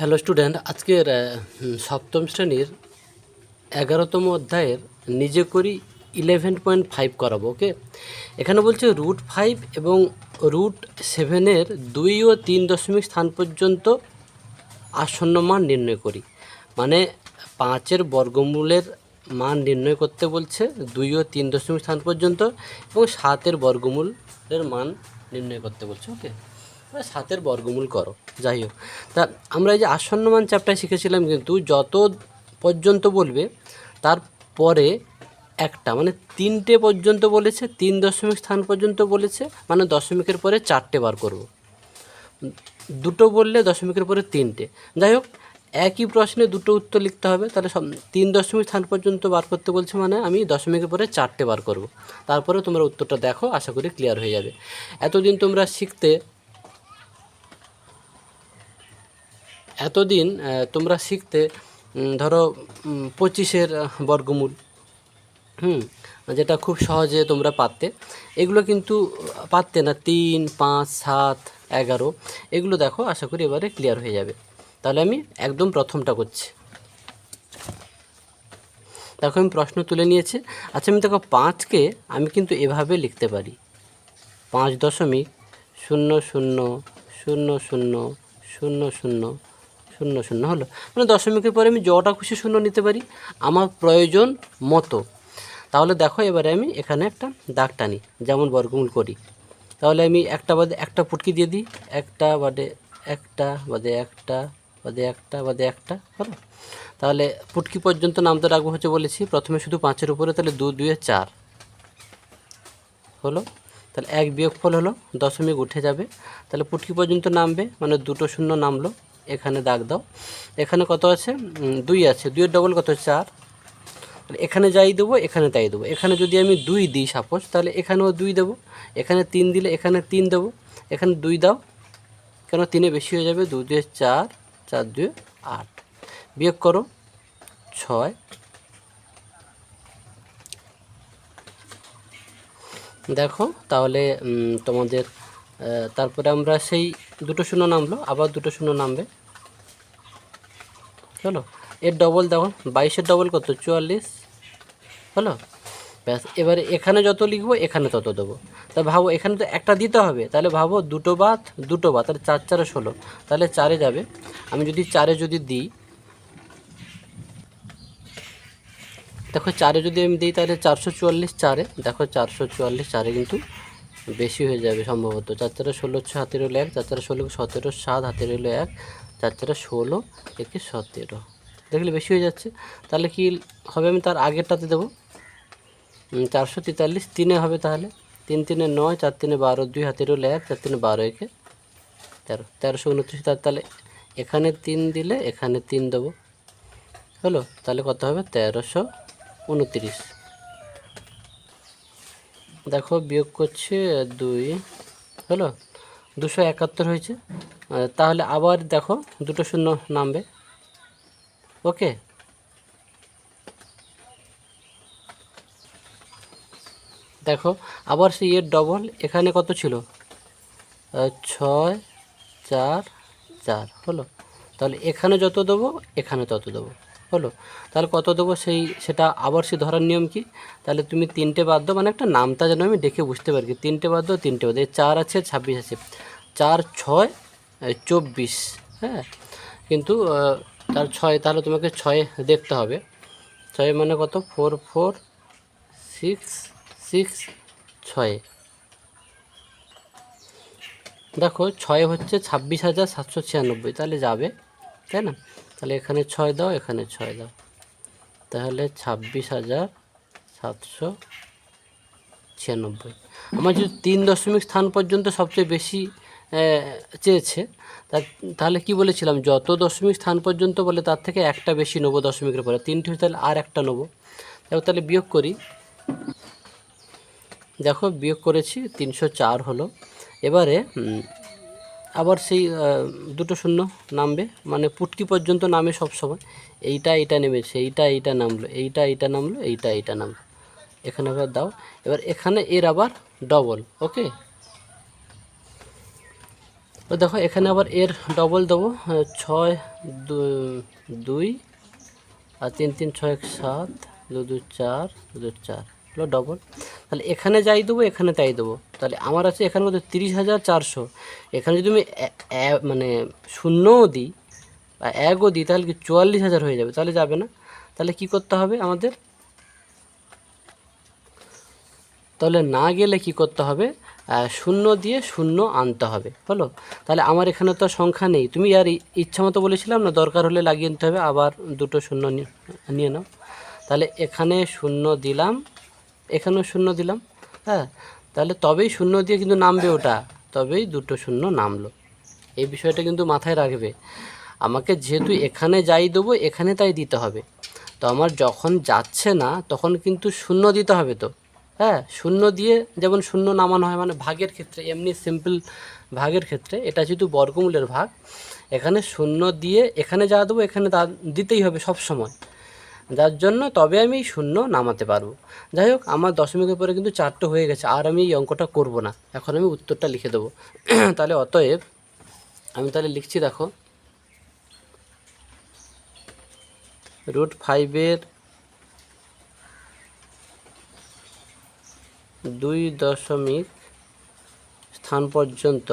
Hello student, আজকের সপ্তম শ্রেণির এগারোতম অধ্যায়ের নিজে করি ইলেভেন পয়েন্ট ফাইভ করাবো ওকে এখানে বলছে রুট ফাইভ এবং রুট সেভেনের দুই ও তিন দশমিক স্থান পর্যন্ত আসন্ন মান নির্ণয় করি। মানে পাঁচের বর্গমূলের মান নির্ণয় করতে বলছে দুই ও তিন দশমিক স্থান পর্যন্ত এবং সাতের বর্গমূলের মান নির্ণয় করতে বলছে ওকে মানে সাতের বর্গমূল করো। যাই হোক তা আমরা এই যে আসন্নমান চ্যাপ্টার শিখেছিলাম কিন্তু যত পর্যন্ত বলবে, তারপরে একটা মানে তিনটে পর্যন্ত বলেছে, তিন দশমিক স্থান পর্যন্ত বলেছে মানে দশমিকের পরে চারটে বার করব। দুটো বললে দশমিকের পরে তিনটে। যাই হোক একই প্রশ্নে দুটো উত্তর লিখতে হবে, তাহলে সব তিন দশমিক স্থান পর্যন্ত বার করতে বলছে মানে আমি দশমিকের পরে চারটে বার করব। তারপরে তোমরা উত্তরটা দেখো, আশা করি ক্লিয়ার হয়ে যাবে। এতদিন তোমরা শিখতে এতদিন তোমরা শিখতে ধরো পঁচিশের বর্গমূল, হুম, যেটা খুব সহজে তোমরা পারতে। এগুলো কিন্তু পারতে না, তিন, পাঁচ, সাত, এগারো, এগুলো দেখো, আশা করি এবারে ক্লিয়ার হয়ে যাবে। তাহলে আমি একদম প্রথমটা করছি। দেখো, আমি প্রশ্ন তুলে নিয়েছি। আচ্ছা আমি দেখো, পাঁচকে আমি কিন্তু এভাবে লিখতে পারি। পাঁচ দশমিক শূন্য শূন্য শূন্য শূন্য শূন্য শূন্য শূন্য শূন্য, হলো? মানে দশমিকের পরে আমি যটা খুশি শূন্য নিতে পারি, আমার প্রয়োজন মতো। তাহলে দেখো, এবারে আমি এখানে একটা দাগ টানি, যেমন বর্গমূল করি। তাহলে আমি একটা বাদে একটা পুটকি দিয়ে দিই, একটা বাদে একটা বাদে একটা বাদে একটা বাদে একটা, হলো? তাহলে পুটকি পর্যন্ত নামতে রাখব হচ্ছে বলেছি, প্রথমে শুধু পাঁচের উপরে, তাহলে দু, দুয়ে চার। হলো? তাহলে এক বিয়োগফল হলো, দশমিক উঠে যাবে। তাহলে পুটকি পর্যন্ত নামবে মানে দুটো শূন্য নামলো। এখানে দাগ দাও। এখানে কত আছে? দুই আছে। দুইয়ের ডবল কত চার। এখানে যাই দেবো, এখানে তাই দেবো। এখানে যদি আমি দুই দিই সাপোজ তাহলে এখানেও দুই দেবো। এখানে তিন দিলে এখানে তিন দেবো। এখানে দুই দাও। কেন? তিনে বেশি হয়ে যাবে। দু দুয়ে চার চার দুয়ে আট। বিয়োগ করো। ছয়। দেখো, তাহলে তোমাদের তারপরে আমরা সেই দুটো শূন্য নামলো। আবার দুটো শূন্য নামবে। চলো এর ডবল দেখো বাইশের ডবল কত? চুয়াল্লিশ। হলো? ব্যাস, এবারে এখানে যত লিখব, এখানে তত দেবো। তা ভাবো, এখানে তো একটা দিতে হবে। তাহলে ভাবো, দুটো বাদ দুটো বাদ, তাহলে চার, চারে ষোলো। তাহলে চারে যাবে। আমি যদি চারে যদি দিই, দেখো চারে যদি আমি দিই, তাহলে চারশো চুয়াল্লিশ চারে। দেখো চারশো চুয়াল্লিশ চারে কিন্তু বেশি হয়ে যাবে সম্ভবত। চার চারে ষোলো ছ হাতের হলো এক, চার চারে ষোলো, সতেরো, সাত, হাতের হলো এক। চার চারে ষোলো, একে সতেরো। দেখলে বেশি হয়ে যাচ্ছে। তাহলে কি হবে? আমি তার আগেরটাতে দেবো। চারশো তেতাল্লিশ, তিনে হবে তাহলে। তিন তিনে নয়, চার তিনে বারো, দুই হাতের হলো এক, চার তিনে বারো একে তেরো। তেরোশো উনত্রিশ তার তাহলে এখানে তিন দিলে এখানে তিন দেবো। হলো? তাহলে কত হবে? তেরোশো উনত্রিশ। দেখো, বিয়োগ করছে দুই। হলো? দুশো একাত্তর হয়েছে। তাহলে আবার দেখো, দুটো শূন্য নামবে। ওকে? দেখো, আবার সে ইয়ের ডবল এখানে কত ছিল? ছয়, চার চার, হলো? তাহলে এখানে যত দেবো, এখানে তত দেবো, হলো? তাহলে কত দেবো সেই, সেটা আবার সে ধরার নিয়ম কি? তাহলে তুমি তিনটে বাদ দাও মানে একটা নামটা যেন আমি দেখে বুঝতে পারি তিনটে বাদ দাও, তিনটে বাদ। চার আছে, ছাব্বিশ আছে। চার, ছয় চব্বিশ হ্যাঁ? কিন্তু তার ছয়, তাহলে তোমাকে ছয় দেখতে হবে। ছয় মানে কত? ফোর ফোর, সিক্স সিক্স, ছয়। দেখো, ছয় হচ্ছে ছাব্বিশ হাজার সাতশো ছিয়ানব্বই, তাহলে যাবে, তাই না? তাহলে এখানে ছয় দাও, এখানে ছয় দাও। তাহলে ছাব্বিশ হাজার সাতশো ছিয়ানব্বই। আমার যদি তিন দশমিক স্থান পর্যন্ত সবচেয়ে বেশি চেয়েছে। তাহলে কি বলেছিলাম? যত দশমিক স্থান পর্যন্ত বলে তার থেকে একটা বেশি নেব দশমিকের পরে। তিনটি হলে তাহলে আর একটা নেব। দেখো তাহলে বিয়োগ করি। দেখো বিয়োগ করেছি, তিনশো চার হলো। এবারে আবার সেই দুটো শূন্য নামবে। মানে পুটকি পর্যন্ত নামে সব সময়। এইটা এইটা নেমেছে, এইটা এইটা নামলো, এইটা এইটা নামলো, এইটা এইটা নামলো। এখানে আবার দাও। এবার এখানে এর আবার ডবল ওকে তো দেখো, এখানে আবার এর ডবল দেবো ছয় দুই আর তিন তিন, ছয় সাত দু দু চার দু দু চার, হলো ডবল তাহলে এখানে যাই দেবো, এখানে তাই দেবো। তাহলে আমার আছে এখানে কত তিরিশ হাজার চারশো। এখানে যদি আমি মানে শূন্যও দিই বা একও দিই, তাহলে কি চুয়াল্লিশ হাজার হয়ে যাবে? তাহলে যাবে না। তাহলে কি করতে হবে আমাদের? তাহলে না গেলে কি করতে হবে? শূন্য দিয়ে শূন্য আনতে হবে হলো তাহলে আমার এখানে তো সংখ্যা নেই। তুমি আর ইচ্ছা মতো বলেছিলাম না, দরকার হলে লাগিয়ে নিতে হবে, আবার দুটো শূন্য নিয়ে নাও। তাহলে এখানে শূন্য দিলাম, এখানেও শূন্য দিলাম হ্যাঁ? তাহলে তবেই শূন্য দিয়ে কিন্তু নামবে ওটা, তবেই দুটো শূন্য নামলো। এই বিষয়টা কিন্তু মাথায় রাখবে। আমাকে যেহেতু এখানে যাই দেবো, এখানে তাই দিতে হবে। তো আমার যখন যাচ্ছে না, তখন কিন্তু শূন্য দিতে হবে তো। হ্যাঁ শূন্য দিয়ে যেমন শূন্য নামানো হয় মানে ভাগের ক্ষেত্রে, এমনি সিম্পল ভাগের ক্ষেত্রে, এটা যেহেতু বর্গমূলের ভাগ, এখানে শূন্য দিয়ে এখানে যা দেবো, এখানে তা দিতেই হবে সব সময়। যার জন্য তবে আমি শূন্য নামাতে পারব। যাই হোক, আমার দশমিকের পরে কিন্তু চারটে হয়ে গেছে, আর আমি এই অঙ্কটা করব না। এখন আমি উত্তরটা লিখে দেবো। তাহলে অতএব, আমি তাহলে লিখছি দেখো। রুট ফাইভের দুই দশমিক স্থান পর্যন্ত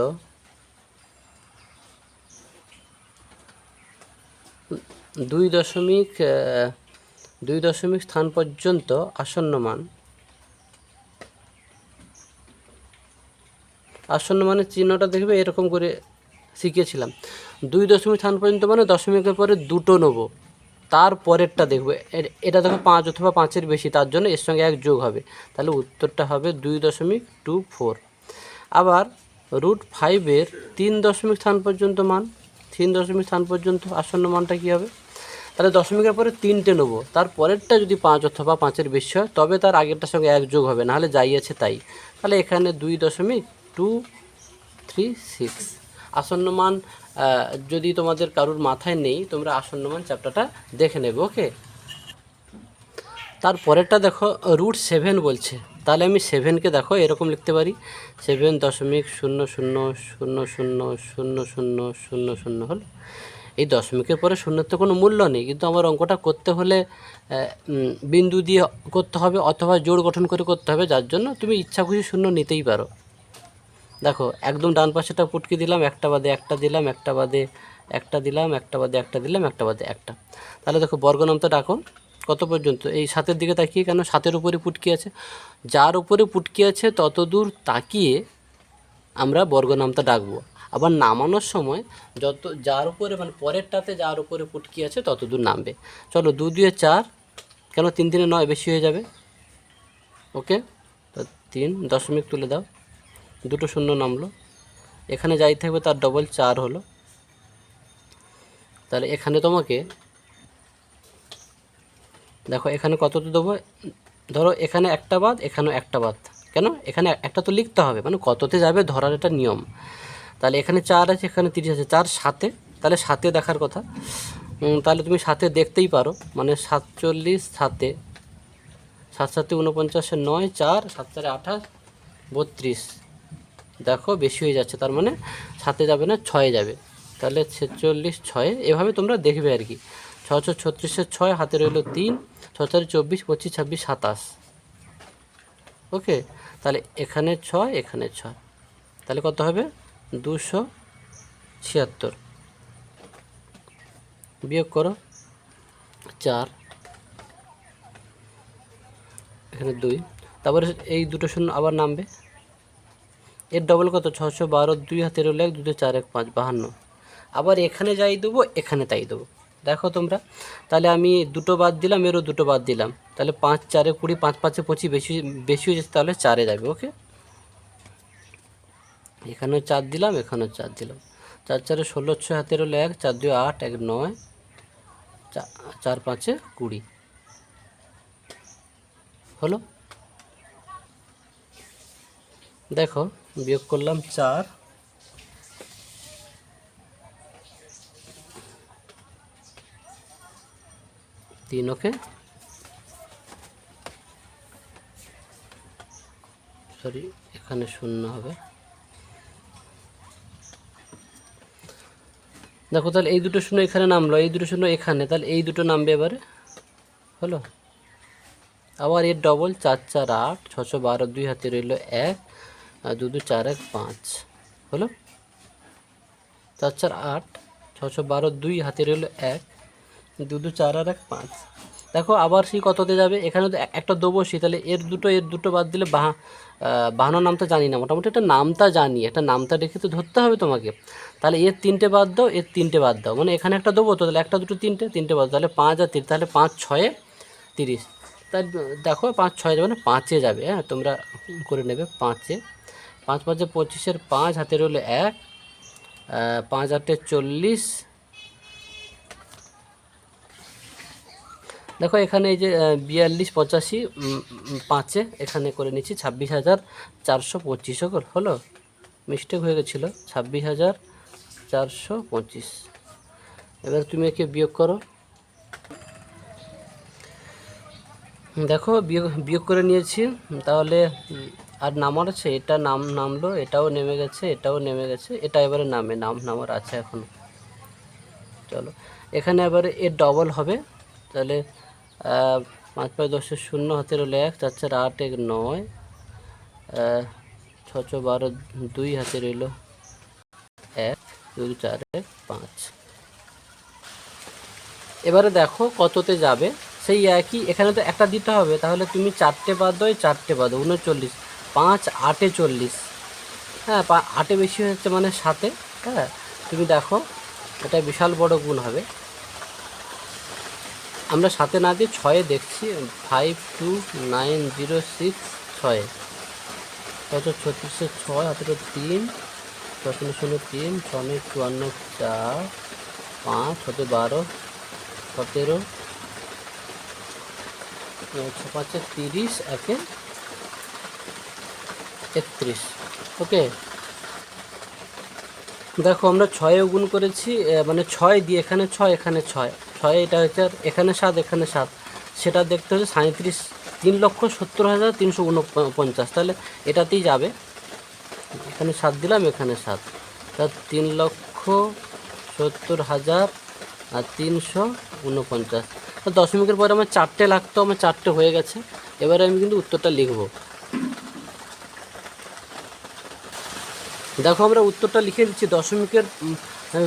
দুই দশমিক দুই দশমিক স্থান পর্যন্ত আসন্ন মান আসন্ন চিহ্নটা দেখবে, এরকম করে শিখিয়েছিলাম। দুই দশমিক স্থান পর্যন্ত মানে দশমিকের পরে দুটো নেব। তার পরেরটা দেখব এটা দেখো পাঁচ অথবা পাঁচের বেশি, তার জন্য এর সঙ্গে এক যোগ হবে। তাহলে উত্তরটা হবে দুই দশমিক টু ফোর। আবার রুট ফাইভের তিন দশমিক স্থান পর্যন্ত মান, তিন দশমিক স্থান পর্যন্ত আসন্ন মানটা কী হবে? তাহলে দশমিকের পরে তিনটে নেব। তার পরেরটা যদি পাঁচ অথবা পাঁচের বেশি হয়, তবে তার আগেরটার সঙ্গে এক যোগ হবে, নাহলে যাই আছে তাই। তাহলে এখানে দুই দশমিক টু থ্রি সিক্স। আসন্ন মান যদি তোমাদের কারুর মাথায় নেই, তোমরা আসন্ন মান চ্যাপ্টারটা দেখে নেবে ওকে তারপরেরটা দেখো রুট সেভেন বলছে। তাহলে আমি সেভেনকে দেখো, এরকম লিখতে পারি। সেভেন দশমিক শূন্য শূন্য শূন্য শূন্য শূন্য শূন্য শূন্য শূন্য হল। এই দশমিকের পরে শূন্যের তো কোনো মূল্য নেই, কিন্তু আমার অঙ্কটা করতে হলে বিন্দু দিয়ে করতে হবে অথবা জোড় গঠন করে করতে হবে, যার জন্য তুমি ইচ্ছা খুশি শূন্য নিতেই পারো। দেখো, একদম ডান পাশেটা পুটকি দিলাম, একটা বাদে একটা দিলাম, একটা বাদে একটা দিলাম, একটা বাদে একটা দিলাম, একটা বাদে একটা। তাহলে দেখো, বর্গনামটা ডাকো কত পর্যন্ত? এই সাতের দিকে তাকিয়ে কেন? সাতের উপরে পুটকি আছে। যার উপরে পুটকি আছে তত দূর তাকিয়ে আমরা বর্গনামটা ডাকবো। আবার নামানোর সময় যত, যার উপরে মানে পরেরটাতে যার উপরে পুটকি আছে তত দূর নামবে। চলো, দু দুয়ে চার, কেন? তিন দিনে নয় বেশি হয়ে যাবে। ওকে? তো তিন দশমিক তুলে দাও। দুটো শূন্য নামলো। এখানে যাই থাকবে তার ডবল চার হলো। তাহলে এখানে তোমাকে, দেখো এখানে কত তো দেবো? ধরো এখানে একটা বাদ, এখানেও একটা বাদ। কেন? এখানে একটা তো লিখতে হবে মানে কততে যাবে ধরার এটা নিয়ম। তাহলে এখানে চার আছে, এখানে তিরিশ আছে। চার সাতে, তাহলে সাতে দেখার কথা। তাহলে তুমি সাথে দেখতেই পারো। মানে সাতচল্লিশ সাতে, সাত সাতে উনপঞ্চাশে নয়, চার, সাত চারে আঠাশ, বত্রিশ। দেখো, বেশি হয়ে যাচ্ছে, তার মানে সাতে যাবে না, ছয়ে যাবে। তাহলে ছেচল্লিশ, ছয়ে, এভাবে তোমরা দেখবে আর কি। ছ ছ ছত্রিশের ছয়, হাতে রইল তিন ছ চারে চব্বিশ, পঁচিশ ছাব্বিশ, সাতাশ। ওকে, তাহলে এখানে ছয় এখানে ছয়। তাহলে কত হবে? দুশো ছিয়াত্তর। বিয়োগ করো, চার। এখানে দুই। তারপরে এই দুটো শূন্য আবার নামবে। এর ডবল কত? ছশো বারো, দুই হাতে রইল এক দুটো চার, এক, পাঁচ, বাহান্ন। আবার এখানে যাই দেবো, এখানে তাই দেবো। দেখো তোমরা, তাহলে আমি দুটো বাদ দিলাম, এরও দুটো বাদ দিলাম। তাহলে পাঁচ, চারে কুড়ি, পাঁচ, পাঁচে পঁচিশ, বেশি বেশি হয়ে যাচ্ছে তাহলে চারে যাবে ওকে এখানেও চার দিলাম, এখানেও চার দিলাম। চার, চারে ষোলো, ছয় হাতে রইল এক, চার, দুই, আট, এক, নয় চার, পাঁচে কুড়ি। হলো? দেখো বিয়োগ করলাম চার। তিন, ওকে? সরি এখানে শূন্য হবে। দেখো, তাহলে এই দুটো শূন্য এখানে নামলো, এই দুটো শূন্য এখানে, তাহলে এই দুটো নামবে এবারে? হলো? আবার এর ডবল চার চার, আট ছশো বারো, দুই হাতে রইল এক। আর দু দু চার এক পাঁচ। হলো? চার চার আট ছশো বারো দুই হাতে রইল এক দু দু চার আর এক পাঁচ। দেখো, আবার সেই কততে যাবে? এখানে তো একটা দেবো সেই তাহলে এর দুটো এর দুটো বাদ দিলে বাহা বাহানোর নামটা জানি না। মোটামুটি একটা নামটা জানি, একটা নামটা রেখে তো ধরতে হবে তোমাকে। তাহলে এর তিনটে বাদ দাও, এর তিনটে বাদ দাও। মানে এখানে একটা দেবো, তো তাহলে একটা, দুটো, তিনটে তিনটে বাদ। তাহলে পাঁচ আর তিন, তাহলে পাঁচ, ছয়ে, তিরিশ। তাই দেখো, পাঁচ, ছয় যাবে না পাঁচে যাবে হ্যাঁ? তোমরা করে নেবে পাঁচে। পাঁচ পাঁচে পঁচিশের পাঁচ হাতে রইল এক পাঁচ আটে চল্লিশ। দেখো, এখানে এই যে বিয়াল্লিশ, পঁচাশি পাঁচে এখানে করে নিচ্ছি ছাব্বিশ হাজার চারশো পঁচিশ হলো। মিস্টেক হয়ে গেছিল। ছাব্বিশ হাজার চারশো পঁচিশ। এবার তুমি একে বিয়োগ করো। দেখো, বিয়োগ বিয়োগ করে নিয়েছি। তাহলে আর নামার আছে এটা নাম নামলো এটাও নেমে গেছে এটাও নেমে গেছে এটা এবারে নামে নাম নামার আছে এখনও। চলো এখানে এবারে এর ডবল হবে। তাহলে পাঁচ পাঁচ দশের শূন্য হাতে রইল এক চার চার আট এক নয় আহ, ছ ছ বারো দুই হাতে রইল এক দুই চার এক পাঁচ। এবারে দেখো কততে যাবে। সেই একই এখানে তো একটা দিতে হবে তাহলে তুমি চারটে বাদ এই চারটে বাদ উনচল্লিশ। পাঁচ, আটে চল্লিশ। হ্যাঁ আটে বেশি হচ্ছে মানে সাতে। হ্যাঁ তুমি দেখো, এটা বিশাল বড় গুণ হবে। আমরা সাথে না দিয়ে ছয়ে দেখছি, five, two, nine, zero, six, ছয়ে। কত? ছত্রিশে ছয় হাতের তিন শূন্য শূন্য, তিন ছনে চুয়ান্ন, চার, পাঁচ হতে বারো, সতেরো ছ পাঁচে তিরিশ, একে একত্রিশ। ওকে? দেখো, আমরা ছয়ে গুণ করেছি মানে ছয় দিয়ে এখানে ছয় এখানে ছয়। ছয় এটা হচ্ছে আর এখানে সাত এখানে সাত। সেটা দেখতে হচ্ছে সাঁত্রিশ তিন লক্ষ সত্তর হাজার তিনশো উনপঞ্চাশ তাহলে এটাতেই যাবে। এখানে সাত দিলাম, এখানে সাত। তা তিন লক্ষ সত্তর হাজার আর তিনশো উনপঞ্চাশ। দশমিকের পরে আমার চারটে লাগতো, আমার চারটে হয়ে গেছে। এবারে আমি কিন্তু উত্তরটা লিখব। দেখো, আমরা উত্তরটা লিখে দিচ্ছি, দশমিকের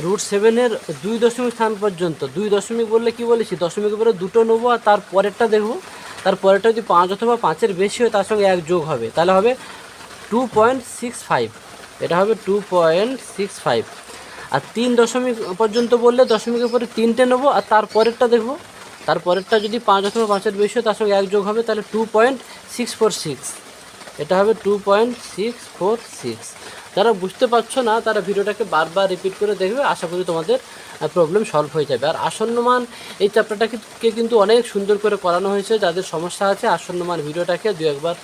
রুট সেভেনের দুই দশমিক স্থান পর্যন্ত। দুই দশমিক বললে কি বলেছি? দশমিকের পরে দুটো নেব আর তার পরেরটা দেখব। তার পরেরটা যদি পাঁচ অথবা পাঁচের বেশি হয়, তার সঙ্গে এক যোগ হবে। তাহলে হবে টু পয়েন্ট সিক্স ফাইভ এটা হবে টু পয়েন্ট সিক্স ফাইভ আর তিন দশমিক পর্যন্ত বললে দশমিকের পরে তিনটে নেব আর তার পরেরটা দেখব। তার পরেরটা যদি পাঁচ অথবা পাঁচের বেশি হয়, তার সঙ্গে এক যোগ হবে, তাহলে two point six four six এটা হবে two point six four six যারা বুঝতে পারছ না, তারা ভিডিওটাকে বারবার রিপিট করে দেখবে, আশা করি তোমাদের প্রবলেম সলভ হয়ে যাবে। আর আসন্নমান এই চ্যাপ্টারটাকে কিন্তু অনেক সুন্দর করে করানো হয়েছে, যাদের সমস্যা আছে আসন্নমান ভিডিওটাকে দু একবার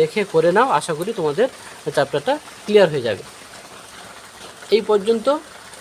দেখে করে নাও, আশা করি তোমাদের চ্যাপ্টারটা ক্লিয়ার হয়ে যাবে। এই পর্যন্ত